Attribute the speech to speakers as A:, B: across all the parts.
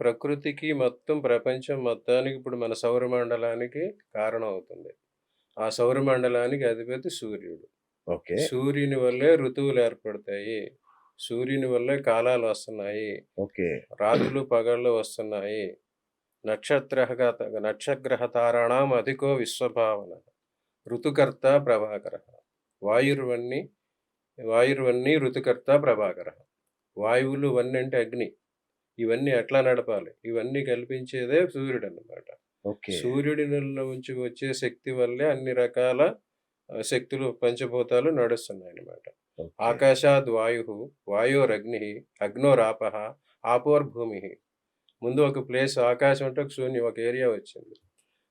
A: ప్రకృతికి మొత్తం ప్రపంచం మొత్తానికి ఇప్పుడు మన సౌరమండలానికి కారణం అవుతుంది. ఆ సౌరమండలానికి అధిపతి సూర్యుడు.
B: ఓకే.
A: సూర్యుని వల్లే ఋతువులు ఏర్పడతాయి. సూర్యుని వల్లే కాలాలు వస్తున్నాయి.
B: ఓకే.
A: రాత్రులు, పగళ్ళు వస్తున్నాయి. నక్షత్రహగత నక్షగ్రహ తారాణం అధికో విశ్వభావన. ఋతుకర్త ప్రభాకరః. వాయుర్వన్ని వాయుర్వన్ని ఋతుకర్త ప్రభాకరః. వాయువులు వన్ని అంటే అగ్ని. ఇవన్నీ ఎట్లా నడపాలి? ఇవన్నీ కల్పించేదే సూర్యుడన్నమాట.
B: ఓకే.
A: సూర్యుడిలో నుంచి వచ్చే శక్తి వల్లే అన్ని రకాల శక్తులు పంచభూతాలు నడుస్తున్నాయన్నమాట.
B: ఓకే.
A: ఆకాశాద్ వాయుః, వాయోరగ్నిః, అగ్నోరాపః, ఆపోర్భూమిః. ముందు ఒక ప్లేస్ ఆకాశం అంటే ఒక శూన్యం ఒక ఏరియా వచ్చింది.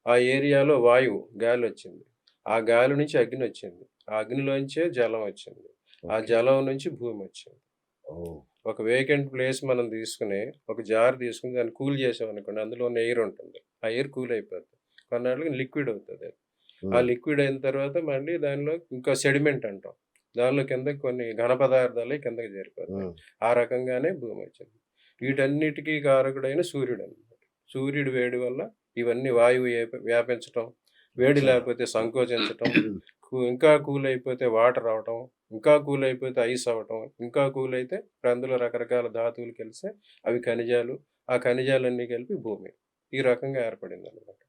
A: ఆ ఏరియాలో వాయువు గాలొచ్చింది. ఆ గాలి నుంచి అగ్నొచ్చింది. ఆ అగ్నిలోంచే జలం వచ్చింది. ఆ. జలం నుంచి భూమొచ్చింది.
B: ఓహ్!
A: ఒక వేకెంట్ ప్లేస్ మనం తీసుకొని, ఒక జార్ తీసుకొని దాన్ని కూల్ చేసామనుకోండి అందులో ఉన్న ఎయిర్ ఉంటుంది. ఆ ఎయిర్ కూల్ అయిపోద్ది. కొన్నాళ్ళకి లిక్విడ్ అవుతది. ఆ. లిక్విడ్ అయిన తర్వాత మళ్ళీ దానిలో ఇంకా సెడిమెంట్ అంటాం. దానిలో కిందకి కొన్ని ఘన పదార్థాలు కిందకి చేరిపోతాయి.
B: హ్మ్.
A: ఆ రకంగానే భూమి వచ్చింది. వీటన్నిటికీ కారకుడైన సూర్యుడన్నమాట. సూర్యుడి వేడి వల్ల ఇవన్నీ వాయువు వ్యాపించటం, వేడి
B: అచ్చా!
A: లేకపోతే సంకోచించటం, కు ఇంకా కూల్ అయిపోతే వాటర్ అవ్వటం, ఇంకా కూల్ అయిపోతే ఐస్ అవ్వటం, ఇంకా కూల్ అయితే అందులో రకరకాల ధాతువులు కలిసి అవి ఖనిజాలు. ఆ ఖనిజాలన్నీ కలిపి భూమి. ఈ రకంగా ఏర్పడింది అనమాట